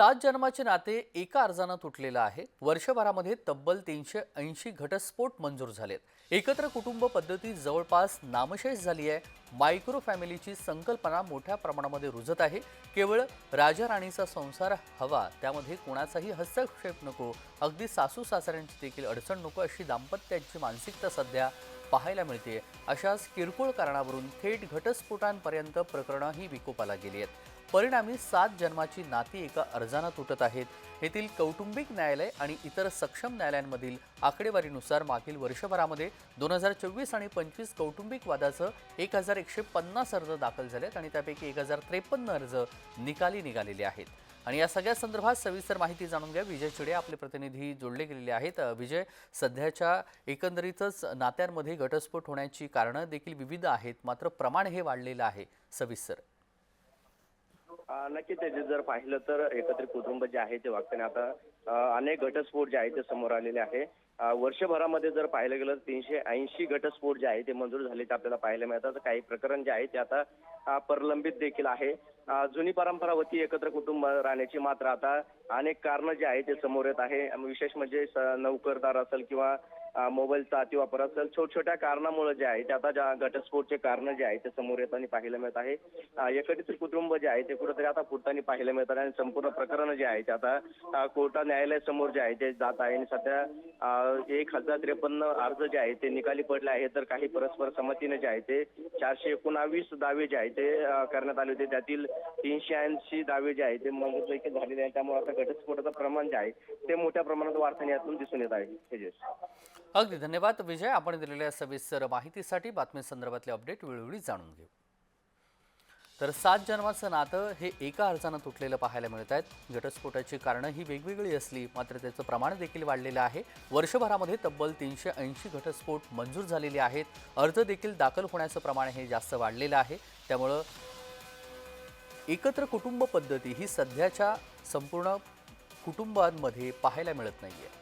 सात जन्माचे नाते एका अर्जानं तुटलेलं आहे. वर्षभरामध्ये तब्बल तीनशे ऐंशी घटस्फोट मंजूर झालेत. एकत्र कुटुंब पद्धती जवळपास नामशेष झाली आहे. मायक्रो फॅमिलीची संकल्पना मोठ्या प्रमाणामध्ये रुजत आहे. केवळ राजा राणीचा संसार हवा त्यामध्ये कोणाचाही हस्तक्षेप नको. अगदी सासू सासऱ्यांची देखील अडचण नको अशी दाम्पत्याची मानसिकता सध्या पाहायला मिळते. अशाच किरकोळ कारणावरून थेट घटस्फोटांपर्यंत प्रकरणंही विकोपाला गेली आहेत. परिणामी सात जन्माची नाती एका अर्जानं तुटत आहेत. येथील कौटुंबिक न्यायालय आणि इतर सक्षम न्यायालयांमधील आकडेवारीनुसार मागील वर्षभरामध्ये दोन हजार चोवीस आणि पंचवीस कौटुंबिक वादाचं एक हजार एकशे पन्नास अर्ज दाखल झालेत आणि त्यापैकी एक हजार त्रेपन्न अर्ज निकाली निघालेले आहेत. आणि या सगळ्या संदर्भात सविस्तर माहिती जाणून घ्या. विजय चिडे आपले प्रतिनिधी जोडले गेलेले आहेत. विजय सध्याच्या एकंदरीतच नात्यांमध्ये घटस्फोट होण्याची कारणं देखील विविध आहेत. मात्र प्रमाण हे वाढलेलं आहे सविस्तर. नक्कीच नक्की त्याचे जर पाहिलं तर एकत्रित कुटुंब जे आहे ते वागताना आता अनेक घटस्फोट जे आहे ते समोर आलेले आहे. वर्षभरामध्ये जर पाहिलं गेलं तर तीनशे ऐंशी घटस्फोट जे आहे ते मंजूर झाले ते आपल्याला पाहायला मिळतात. काही प्रकरण जे आहे ते आता प्रलंबित देखील आहे. जुनी परंपरा होती एकत्र कुटुंब राहण्याची मात्र आता अनेक कारणं जे आहे ते समोर येत आहे. विशेष म्हणजे नोकरदार असेल किंवा मोबाईलचा अतिवापर असेल छोट छोट्या कारणामुळे जे आहे ते आता ज्या घटस्फोटचे कारण जे आहे ते समोर येताना पाहायला मिळत आहे एकत्रित कुटुंब जे आहे ते कुठेतरी आता फुटताना पाहायला मिळतात आणि संपूर्ण प्रकरण जे आहे ते आता अ, कोर्टा न्यायालयासमोर जे आहे ते जात आहे आणि सध्या एक हजार त्रेपन्न अर्ज जे आहे ते निकाली पडले आहेत तर काही परस्पर संमतीने जे आहे ते चारशे एकोणावीस दावे जे आहे ते करण्यात आले होते त्यातील तीनशे ऐंशी दावे जे आहे ते मंजूरपैकी देखील झालेले आहेत त्यामुळे आता घटस्फोटाचं प्रमाण जे आहे ते मोठ्या प्रमाणात वाढताना यातून दिसून येत आहे तेजस अगदी धन्यवाद विजय. आपण दिलेल्या सविस्तर माहितीसाठी बातमी संदर्भातले अपडेट वेळोवेळी जाणून घेऊ. तर सात जन्माचं नातं हे एका अर्जानं तुटलेलं पाहायला मिळत आहेत. घटस्फोटाची कारणं ही वेगवेगळी असली मात्र त्याचं प्रमाण देखील वाढलेलं आहे. वर्षभरामध्ये तब्बल तीनशे ऐंशी घटस्फोट मंजूर झालेले आहेत. अर्ज देखील दाखल होण्याचं प्रमाण हे जास्त वाढलेलं आहे. त्यामुळं एकत्र कुटुंब पद्धती ही सध्याच्या संपूर्ण कुटुंबांमध्ये पाहायला मिळत नाही आहे